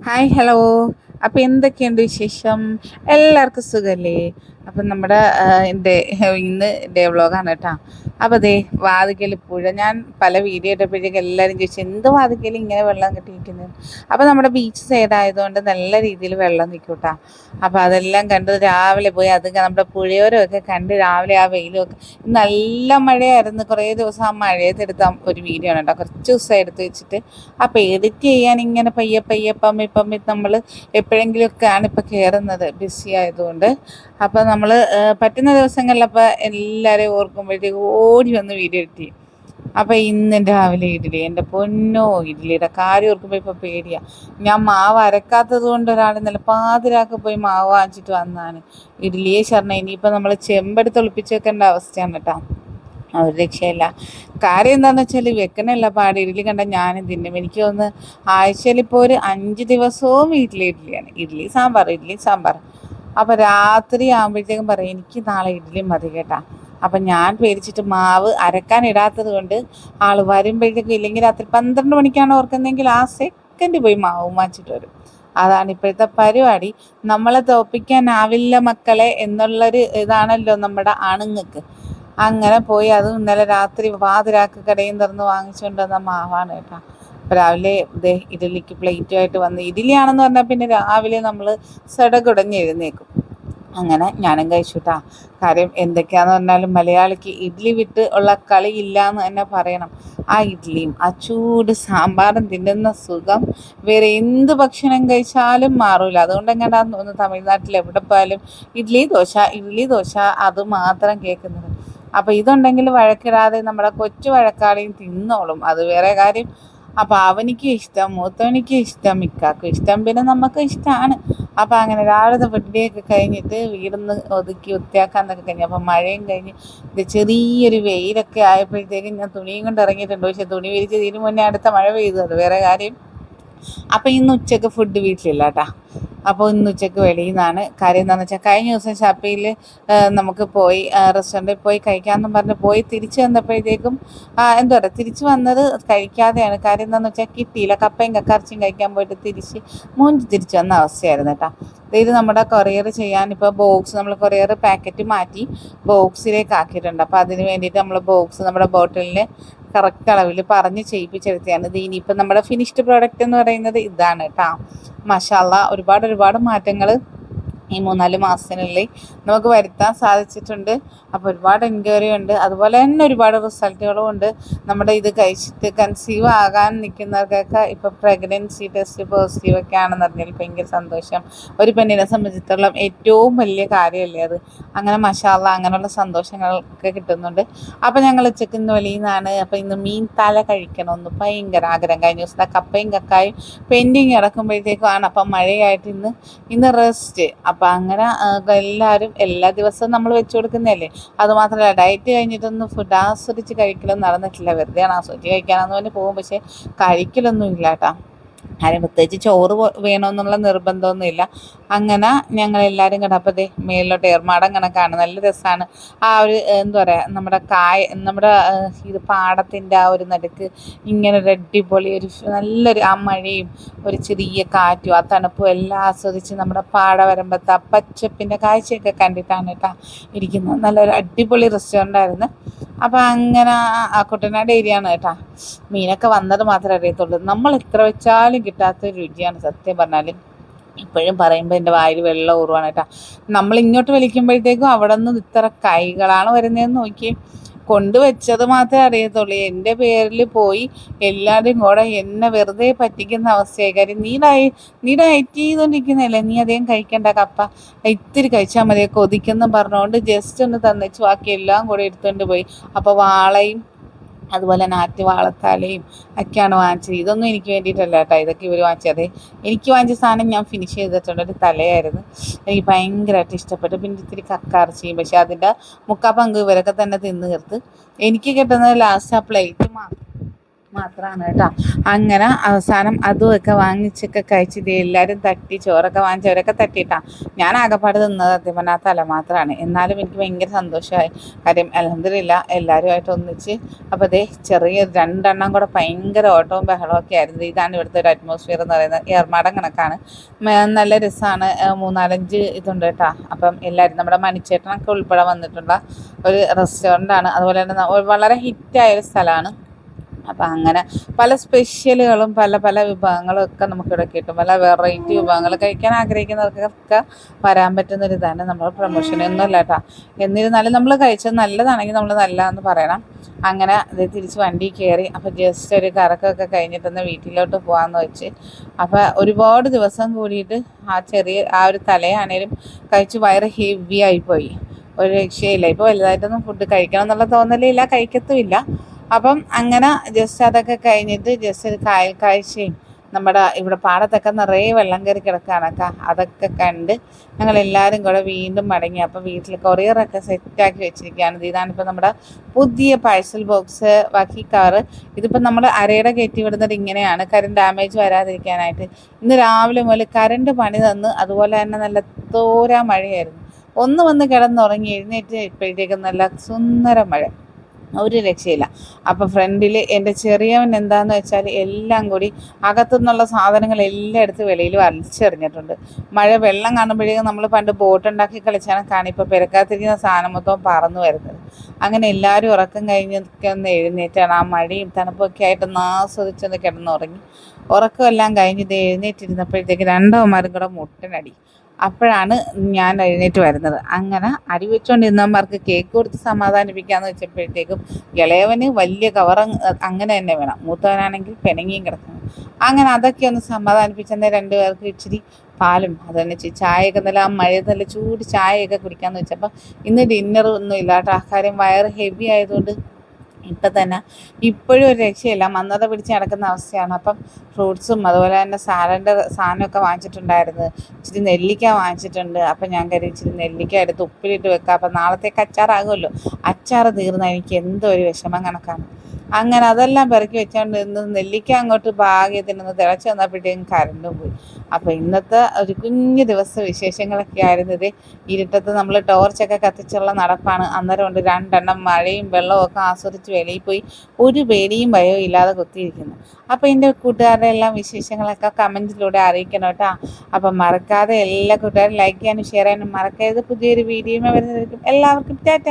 Hi hello അപ്പോൾ എന്തൊക്കെയുണ്ട് വിശേഷം? എല്ലാവർക്കും സുഖമല്ലേ അപ്പം നമ്മുടെ ഡേ ഇന്ന് ഡേ വ്ലോഗാണ് കേട്ടോ. അപ്പോൾ അതെ വാതിക്കൽ പുഴ. ഞാൻ പല വീഡിയോ ഇട്ടപ്പോഴേക്കും എല്ലാവരും ചോദിച്ചു എന്ത് വാതിക്കൽ ഇങ്ങനെ വെള്ളം കിട്ടിയിരിക്കുന്നത് അപ്പോൾ നമ്മുടെ ബീച്ച് സൈഡ് ആയതുകൊണ്ട് നല്ല രീതിയിൽ വെള്ളം നിൽക്കും കേട്ടോ. അപ്പോൾ അതെല്ലാം കണ്ട് രാവിലെ പോയി അത് നമ്മുടെ പുഴയോരമൊക്കെ കണ്ട് രാവിലെ ആ വെയിലൊക്കെ നല്ല മഴയായിരുന്നു. കുറേ ദിവസം ആ മഴയത്തെടുത്ത ഒരു വീഡിയോ ആണ് കേട്ടോ. കുറച്ച് ദിവസം എടുത്ത് വെച്ചിട്ട്. അപ്പോൾ എഡിറ്റ് ചെയ്യാൻ ഇങ്ങനെ പയ്യെ പയ്യെ പമ്മി പമ്മി നമ്മൾ എപ്പോഴെങ്കിലുമൊക്കെയാണ് ഇപ്പോൾ കയറുന്നത് ബിസി ആയതുകൊണ്ട്. അപ്പോൾ നമ്മൾ പറ്റുന്ന ദിവസങ്ങളിലപ്പോൾ എല്ലാവരെയും ഓർക്കുമ്പോഴത്തേക്ക് ഓടി വന്ന് വീഡിയോ കിട്ടി അപ്പോൾ ഇന്ന് രാവിലെ ഇഡ്ഡലി എന്റെ പൊന്നോ ഇഡ്ഡലിയുടെ കാര്യം ഓർക്കുമ്പോൾ ഇപ്പോൾ പേടിയാണ് ഞാൻ മാവ് അരക്കാത്തത് കൊണ്ട് ഒരാൾ ഇന്നലെ പാതിരാക്ക് പോയി മാവ് വാങ്ങിച്ചിട്ട് വന്നാണ്. ഇഡ്ഡലിയെ ശർണ ഇനിയിപ്പോൾ നമ്മൾ ചെമ്പെടുത്ത് ഒളിപ്പിച്ച് വെക്കേണ്ട അവസ്ഥയാണ് കേട്ടോ ഒരു രക്ഷയില്ല. കാര്യം എന്താണെന്ന് വെച്ചാൽ വെക്കണല്ല പാട്. ഇഡ്ഡലി കണ്ട ഞാനും തിന്നും. എനിക്ക് തോന്നുന്നു ആഴ്ചയിൽ ഇപ്പോൾ ഒരു അഞ്ച് ദിവസവും ഇഡ്ഡലി ഇഡ്ഡലിയാണ്. ഇഡ്ഡലി സാമ്പാർ ഇഡ്ഡലി സാമ്പാർ. അപ്പോൾ രാത്രി ആകുമ്പോഴത്തേക്കും പറയും എനിക്ക് നാളെ ഇഡ്ഡലി മതി കേട്ടാ. അപ്പം ഞാൻ പേടിച്ചിട്ട് മാവ് അരക്കാൻ ഇടാത്തത് കൊണ്ട് ആൾ വരുമ്പോഴത്തേക്കും ഇല്ലെങ്കിൽ രാത്രി പന്ത്രണ്ട് മണിക്കാണ് ഓർക്കുന്നതെങ്കിൽ ആ സെക്കൻഡ് പോയി മാവ് വാങ്ങിച്ചിട്ട് വരും. അതാണ് ഇപ്പോഴത്തെ പരിപാടി. നമ്മളെ തോപ്പിക്കാനാവില്ല മക്കളെ എന്നുള്ളൊരു ഇതാണല്ലോ നമ്മുടെ ആണുങ്ങൾക്ക്. അങ്ങനെ പോയി അത് ഇന്നലെ രാത്രി വാതിരാക്ക് കടയും തുറന്ന് വാങ്ങിച്ചുകൊണ്ട് വന്ന മാവാണ് കേട്ടോ. രാവിലെ ഇത് ഇഡലിക്ക് പ്ലേറ്റുമായിട്ട് വന്ന് ഇഡലിയാണെന്ന് പറഞ്ഞാൽ പിന്നെ രാവിലെ നമ്മൾ സടകുടഞ്ഞ് എഴുന്നേക്കും അങ്ങനെ ഞാനും കഴിച്ചുട്ടാ. കാര്യം എന്തൊക്കെയാന്ന് പറഞ്ഞാലും മലയാളിക്ക് ഇഡ്ഡലി വിട്ട് ഉള്ള കളി ഇല്ല എന്ന് തന്നെ പറയണം. ആ ഇഡ്ഡലിയും ആ ചൂട് സാമ്പാറും തിന്നുന്ന സുഖം വേറെ എന്ത് ഭക്ഷണം കഴിച്ചാലും മാറൂല. അതുകൊണ്ട് എങ്ങനെയാന്ന് തോന്നുന്നു തമിഴ്നാട്ടിൽ എവിടെ പോയാലും ഇഡ്ഡലി ദോശ ഇഡ്ഡലി ദോശ അത് മാത്രം കേൾക്കുന്നത്. അപ്പോൾ ഇതുണ്ടെങ്കിൽ വഴക്കിടാതെ നമ്മുടെ കൊച്ചു വഴക്കാളിയും തിന്നോളും. അത് വേറെ കാര്യം. അപ്പോൾ അവനിക്ക് ഇഷ്ടം മൂത്തവനിക്ക് ഇഷ്ടം മിക്കാക്കും ഇഷ്ടം പിന്നെ നമുക്ക് ഇഷ്ടമാണ് അപ്പോൾ അങ്ങനെ രാവിലത്തെ ഫുഡിയൊക്കെ കഴിഞ്ഞിട്ട് വീടൊന്ന് ഒതുക്കി വൃത്തിയാക്കാന്നൊക്കെ കഴിഞ്ഞു. അപ്പോൾ മഴയും കഴിഞ്ഞ് ഇത് ചെറിയൊരു വെയിലൊക്കെ ആയപ്പോഴത്തേക്കും ഞാൻ തുണിയും കൊണ്ട് ഇറങ്ങിയിട്ടുണ്ട്. പക്ഷേ തുണി വിരിച്ച് ഇതിന് മുന്നേ അടുത്ത മഴ പെയ്തു. അത് വേറെ കാര്യം. അപ്പോൾ ഇന്ന് ഉച്ചയ്ക്ക് ഫുഡ് വീട്ടിലില്ല കേട്ടോ അപ്പോൾ ഇന്ന് ഉച്ചയ്ക്ക് വെളിയിൽ നിന്നാണ് കാര്യം എന്താണെന്ന് വെച്ചാൽ കഴിഞ്ഞ ദിവസം ഷാപ്പിയിൽ നമുക്ക് പോയി റെസ്റ്റോറന്റിൽ പോയി കഴിക്കാമെന്നും പറഞ്ഞ് പോയി തിരിച്ചു വന്നപ്പോഴത്തേക്കും എന്താ പറയുക തിരിച്ചു വന്നത് കഴിക്കാതെയാണ്. കാര്യം എന്താണെന്ന് വെച്ചാൽ കിട്ടിയില്ല. കപ്പയും കക്കറച്ചിയും കഴിക്കാൻ പോയിട്ട് തിരിച്ച് മൂഞ്ചി തിരിച്ചു വന്ന അവസ്ഥയായിരുന്നു കേട്ടോ. ഇത് നമ്മുടെ കൊറിയർ ചെയ്യാൻ ഇപ്പോൾ ബോക്സ് നമ്മൾ കൊറിയർ പാക്കറ്റ് മാറ്റി ബോക്സിലേക്ക് ആക്കിയിട്ടുണ്ട്. അപ്പോൾ അതിന് വേണ്ടിയിട്ട് നമ്മൾ ബോക്സ് നമ്മുടെ ബോട്ടിലിന് കറക്റ്റ് അളവിൽ പറഞ്ഞ് ചെയ്യിപ്പിച്ചെടുത്തതാണ്. ഇത് ഇനിയിപ്പോൾ നമ്മുടെ ഫിനിഷ്ഡ് പ്രോഡക്റ്റ് എന്ന് പറയുന്നത് ഇതാണ് കേട്ടോ. മഷാല്ല ഒരുപാട് ഒരുപാട് മാറ്റങ്ങൾ ഈ മൂന്നാൽ മാസത്തിനുള്ളിൽ നമുക്ക് വരുത്താൻ സാധിച്ചിട്ടുണ്ട്. അപ്പോൾ ഒരുപാട് എൻക്വയറി ഉണ്ട്. അതുപോലെ തന്നെ ഒരുപാട് റിസൾട്ടുകളും ഉണ്ട്. നമ്മുടെ ഇത് കഴിച്ചിട്ട് കൺസീവ് ആകാൻ നിൽക്കുന്നവർക്കൊക്കെ ഇപ്പോൾ പ്രഗ്നൻസി ടെസ്റ്റ് പോസിറ്റീവ് ഒക്കെ ആണെന്ന് അറിഞ്ഞാൽ ഭയങ്കര സന്തോഷം. ഒരു പെണ്ണിനെ സംബന്ധിച്ചിടത്തോളം ഏറ്റവും വലിയ കാര്യമല്ലേ അത്. അങ്ങനെ മഷാല അങ്ങനെയുള്ള സന്തോഷങ്ങളൊക്കെ കിട്ടുന്നുണ്ട്. അപ്പോൾ ഞങ്ങൾ ഉച്ചയ്ക്ക് ഇന്ന് വെളിയിൽ അപ്പോൾ ഇന്ന് മീൻ തല കഴിക്കണമെന്ന് ഭയങ്കര ആഗ്രഹം. കഴിഞ്ഞ ദിവസത്തെ കപ്പയും കക്കായും പെൻഡിങ് കിടക്കുമ്പോഴത്തേക്കുമാണ് അപ്പം മഴയായിട്ട് ഇന്ന് ഇന്ന് റെസ്റ്റ് അപ്പം അങ്ങനെ എല്ലാവരും എല്ലാ ദിവസവും നമ്മൾ വെച്ചു കൊടുക്കുന്നതല്ലേ? അതുമാത്രമല്ല ഡയറ്റ് കഴിഞ്ഞിട്ടൊന്നും ഫുഡ് ആസ്വദിച്ച് കഴിക്കലൊന്നും നടന്നിട്ടില്ല. വെറുതെയാണ് ആസ്വദിച്ച് കഴിക്കാനെന്ന് പറഞ്ഞ് പോകും. പക്ഷേ കഴിക്കലൊന്നും ഇല്ല കേട്ടോ. ആരും പ്രത്യേകിച്ച് ചോറ് വേണമെന്നുള്ള നിർബന്ധമൊന്നുമില്ല. അങ്ങനെ ഞങ്ങൾ എല്ലാവരും അപ്പോൾ ദേ മേലിലോട്ട് ഏർമാടം കണക്കാണ് നല്ല രസമാണ് ആ ഒരു എന്താ പറയുക നമ്മുടെ കായ നമ്മുടെ ഇത് പാടത്തിന്റെ ആ ഒരു നടുക്ക് ഇങ്ങനെ ഒരു അടിപൊളി ഒരു നല്ലൊരു ആ മഴയും ഒരു ചെറിയ കാറ്റും ആ തണുപ്പും എല്ലാം ആസ്വദിച്ച് നമ്മുടെ പാടവരമ്പത്ത് ആ പച്ചപ്പിന്റെ കാഴ്ചയൊക്കെ കണ്ടിട്ടാണ് കേട്ടോ ഇരിക്കുന്നത്. നല്ലൊരു അടിപൊളി റെസ്റ്റോറന്റ് ആയിരുന്നു. അപ്പോൾ അങ്ങനെ ആ കുട്ടനാട് ഏരിയ ആണ് കേട്ടാ. മീനൊക്കെ വന്നത് മാത്രമേ അറിയത്തുള്ളൂ. നമ്മൾ എത്ര വെച്ചാലും കിട്ടാത്ത രുചിയാണ് സത്യം പറഞ്ഞാൽ ഇപ്പോഴും പറയുമ്പോൾ എന്റെ വായിൽ വെള്ളം ഊറുവാണ് കേട്ടോ. നമ്മൾ ഇങ്ങോട്ട് വലിക്കുമ്പോഴത്തേക്കും അവിടെ നിന്ന് ഇത്ര കൈകളാണ് വരുന്നതെന്ന് നോക്കിയേ. കൊണ്ടുവച്ചത് മാത്രമേ അറിയത്തുള്ളൂ. എന്റെ പേരിൽ പോയി എല്ലാവരും കൂടെ എന്നെ വെറുതെ പറ്റിക്കുന്ന അവസ്ഥയായി. കാര്യം നീ ഡയ നീ ചെയ്തുകൊണ്ടിരിക്കുന്നതല്ലേ? നീ അധികം കഴിക്കണ്ട കപ്പ. ഇത്തിരി കഴിച്ചാൽ മതി. കൊതിക്കെന്നും പറഞ്ഞുകൊണ്ട് ജസ്റ്റ് ഒന്ന് തന്നിച്ചു ബാക്കി എല്ലാം കൂടെ എടുത്തുകൊണ്ട് പോയി. അപ്പോൾ വാളയും അതുപോലെ നാറ്റുവാളത്താലയും ഒക്കെയാണ് വാങ്ങിച്ചത്. ഇതൊന്നും എനിക്ക് വേണ്ടിയിട്ടല്ല കേട്ടോ. ഇതൊക്കെ ഇവർ വാങ്ങിച്ചത്. എനിക്ക് വാങ്ങിച്ച സാധനം ഞാൻ ഫിനിഷ് ചെയ്തിട്ടുണ്ട്. ഒരു തലയായിരുന്നു. എനിക്ക് ഭയങ്കരമായിട്ട് ഇഷ്ടപ്പെട്ടു. പിന്നെ ഇത്തിരി കക്കാർച്ചയും പക്ഷേ അതിന്റെ മുക്കാ പങ്ക് ഇവരൊക്കെ തന്നെ തിന്ന് തീർത്ത്. എനിക്ക് കിട്ടുന്നത് ലാസ്റ്റ് ആ പ്ലേറ്റ് മാത്രം. മാത്രമാണ് കേട്ടോ. അങ്ങനെ അവസാനം അതുമൊക്കെ വാങ്ങിച്ചൊക്കെ കഴിച്ചിട്ട് എല്ലാവരും തട്ടി ചോറൊക്കെ വാങ്ങിച്ചവരൊക്കെ തട്ടിയിട്ടാ. ഞാൻ ആകെപ്പാട് തിന്നത് സത്യം പറഞ്ഞാൽ തല മാത്രമാണ് എന്നാലും എനിക്ക് ഭയങ്കര സന്തോഷമായി. കാര്യം അലഹമില്ല എല്ലാവരുമായിട്ട് ഒന്നിച്ച് അപ്പോൾ അതേ ചെറിയ രണ്ടെണ്ണം കൂടെ ഭയങ്കര ഓട്ടവും ബഹളവും ഒക്കെ ആയിരുന്നു. ഇതാണ് ഇവിടുത്തെ ഒരു അറ്റ്മോസ്ഫിയർ എന്ന് പറയുന്നത്. ഏർമാടം കണക്കാണ്. നല്ല രസമാണ് മൂന്നാലഞ്ച് ഇതുണ്ട് കേട്ടോ. അപ്പം എല്ലാവരും നമ്മുടെ മണിച്ചേട്ടനൊക്കെ ഉൾപ്പെടെ വന്നിട്ടുള്ള ഒരു റെസ്റ്റോറന്റ് ആണ്. അതുപോലെ തന്നെ വളരെ ഹിറ്റായ ഒരു സ്ഥലമാണ്. അപ്പം അങ്ങനെ പല സ്പെഷ്യലുകളും പല പല വിഭവങ്ങളും ഒക്കെ നമുക്കിവിടെ കിട്ടും. പല വെറൈറ്റി വിഭവങ്ങൾ കഴിക്കാൻ ആഗ്രഹിക്കുന്നവർക്കൊക്കെ വരാൻ പറ്റുന്ന ഒരു ഇതാണ് നമ്മൾ പ്രൊമോഷനൊന്നും അല്ല കേട്ടോ. എന്നിരുന്നാലും നമ്മൾ കഴിച്ചത് നല്ലതാണെങ്കിൽ നമ്മൾ നല്ല എന്ന് പറയണം. അങ്ങനെ അത് തിരിച്ച് വണ്ടി കയറി അപ്പോൾ ജസ്റ്റ് ഒരു കറക്കമൊക്കെ കഴിഞ്ഞിട്ടൊന്ന് വീട്ടിലോട്ട് പോകാമെന്ന് വെച്ച് അപ്പോൾ ഒരുപാട് ദിവസം കൂടിയിട്ട് ആ ചെറിയ ആ ഒരു തലയാണേലും കഴിച്ച് വയറ് ഹെവി ആയിപ്പോയി ഒരു രക്ഷയില്ല. ഇപ്പോൾ വലുതായിട്ടൊന്നും ഫുഡ് കഴിക്കണം എന്നുള്ള തോന്നലില്ല കഴിക്കത്തുമില്ല. അപ്പം അങ്ങനെ ജസ്റ്റ് അതൊക്കെ കഴിഞ്ഞിട്ട് ജസ്റ്റ് ഒരു കായൽ കാഴ്ചയും നമ്മുടെ ഇവിടെ പാടത്തൊക്കെ നിറയെ വെള്ളം കയറി കിടക്കുകയാണൊക്കെ അതൊക്കെ കണ്ട് ഞങ്ങൾ എല്ലാവരും കൂടെ വീണ്ടും മടങ്ങി. അപ്പോൾ വീട്ടിൽ കൊറിയറൊക്കെ സെറ്റാക്കി വെച്ചിരിക്കുകയാണ്. ഇതാണിപ്പോൾ നമ്മുടെ പുതിയ പാഴ്സൽ ബോക്സ് ബാക്കി കവറ് ഇതിപ്പോൾ നമ്മൾ അരയുടെ കയറ്റി വിടുന്നത് ഇങ്ങനെയാണ്. കറണ്ട് ഡാമേജ് വരാതിരിക്കാനായിട്ട്. ഇന്ന് രാവിലെ മുതൽ കറണ്ട് പണി തന്ന് അതുപോലെ തന്നെ നല്ല തോരാ മഴയായിരുന്നു. ഒന്ന് വന്ന് കിടന്നുറങ്ങി എഴുന്നേറ്റ് ഇപ്പോഴത്തേക്കും നല്ല സുന്ദര മഴ. ഒരു രക്ഷയില്ല. അപ്പോൾ ഫ്രണ്ടിൽ എന്റെ ചെറിയവൻ എന്താന്ന് വെച്ചാൽ എല്ലാം കൂടി അകത്തുനിന്നുള്ള സാധനങ്ങൾ എല്ലാം എടുത്ത് വെളിയിൽ വലിച്ചെറിഞ്ഞിട്ടുണ്ട്. മഴ വെള്ളം കാണുമ്പോഴേക്കും നമ്മൾ പണ്ട് ബോട്ട് ഉണ്ടാക്കി കളിച്ചാണ് കാണി ഇപ്പോൾ പെരക്കാത്തിരിക്കുന്ന സാധനം മൊത്തം പറന്നു വരുന്നത്. അങ്ങനെ എല്ലാവരും ഉറക്കം കഴിഞ്ഞൊക്കെ ഒന്ന് എഴുന്നേറ്റാണ്. ആ മഴയും തണുപ്പൊക്കെ ആയിട്ട് ഒന്ന് ആസ്വദിച്ചൊന്ന് കിടന്നുറങ്ങി ഉറക്കമെല്ലാം കഴിഞ്ഞിട്ട് എഴുന്നേറ്റിരുന്നപ്പോഴത്തേക്ക് രണ്ടവന്മാരും കൂടെ മുട്ടനടി. അപ്പോഴാണ് ഞാൻ എഴുന്നേറ്റ് വരുന്നത്. അങ്ങനെ അടി വെച്ചുകൊണ്ടിരുന്നവന്മാർക്ക് കേക്ക് കൊടുത്ത് സമാധാനിപ്പിക്കാമെന്ന് വെച്ചപ്പോഴത്തേക്കും ഇളയവന് വലിയ കവർ അങ്ങനെ തന്നെ വേണം. മൂത്തവനാണെങ്കിൽ പെനങ്ങിയും കിടക്കണം അങ്ങനെ അതൊക്കെ ഒന്ന് സമാധാനിപ്പിച്ചെന്നേ രണ്ടുപേർക്ക് ഇച്ചിരി പാലും അത് തന്നെ ചായയൊക്കെ നല്ല ആ മഴ നല്ല ചൂട് ചായയൊക്കെ കുടിക്കാമെന്ന് വെച്ചപ്പോൾ ഇന്ന് ഡിന്നർ ഒന്നും ഇല്ലാട്ടോ. ആ കാര്യം വയറ് ഹെവി ആയതുകൊണ്ട് ഇപ്പം തന്നെ ഇപ്പോഴും ഒരു രക്ഷയില്ല. മന്ദത പിടിച്ച് നടക്കുന്ന അവസ്ഥയാണ്. അപ്പം ഫ്രൂട്ട്സും അതുപോലെ തന്നെ സാലഡ് സാധനമൊക്കെ വാങ്ങിച്ചിട്ടുണ്ടായിരുന്നു. ഇച്ചിരി നെല്ലിക്ക വാങ്ങിച്ചിട്ടുണ്ട്. അപ്പം ഞാൻ കരുതി ഇച്ചിരി നെല്ലിക്ക എടുത്ത് ഉപ്പിലിട്ട് വെക്കാം. അപ്പം നാളത്തേക്ക് അച്ചാറാകുമല്ലോ. അച്ചാർ തീർന്നാൽ എനിക്ക് എന്തോ ഒരു വിഷമം കണക്കാണ്. അങ്ങനെ അതെല്ലാം പെറുക്കി വെച്ചുകൊണ്ട് ഇന്ന് നെല്ലിക്ക അങ്ങോട്ട് ഭാഗ്യത്തിനൊന്ന് തിളച്ച് വന്നപ്പോഴത്തേക്കും കരണ്ടും പോയി. അപ്പോൾ ഇന്നത്തെ ഒരു കുഞ്ഞു ദിവസ വിശേഷങ്ങളൊക്കെ ആയിരുന്നു ഇത്. ഇരുട്ടത്ത് നമ്മൾ ടോർച്ചൊക്കെ കത്തിച്ചുള്ള നടപ്പാണ്. അന്നേരം കൊണ്ട് രണ്ടെണ്ണം മഴയും വെള്ളവും ഒക്കെ ആസ്വദിച്ച് വെളിയിൽ പോയി ഒരു പേടിയും ഭയവും ഇല്ലാതെ കുത്തിയിരിക്കുന്നു. അപ്പോൾ എന്റെ കൂട്ടുകാരുടെ എല്ലാം വിശേഷങ്ങളൊക്കെ കമന്റിലൂടെ അറിയിക്കണം കേട്ടോ. അപ്പം മറക്കാതെ എല്ലാ കൂട്ടുകാരും ലൈക്ക് ചെയ്യാനും ഷെയർ ചെയ്യാനും മറക്കരുത്. പുതിയൊരു വീഡിയോ വരുന്നതായിരിക്കും എല്ലാവർക്കും ടാറ്റ.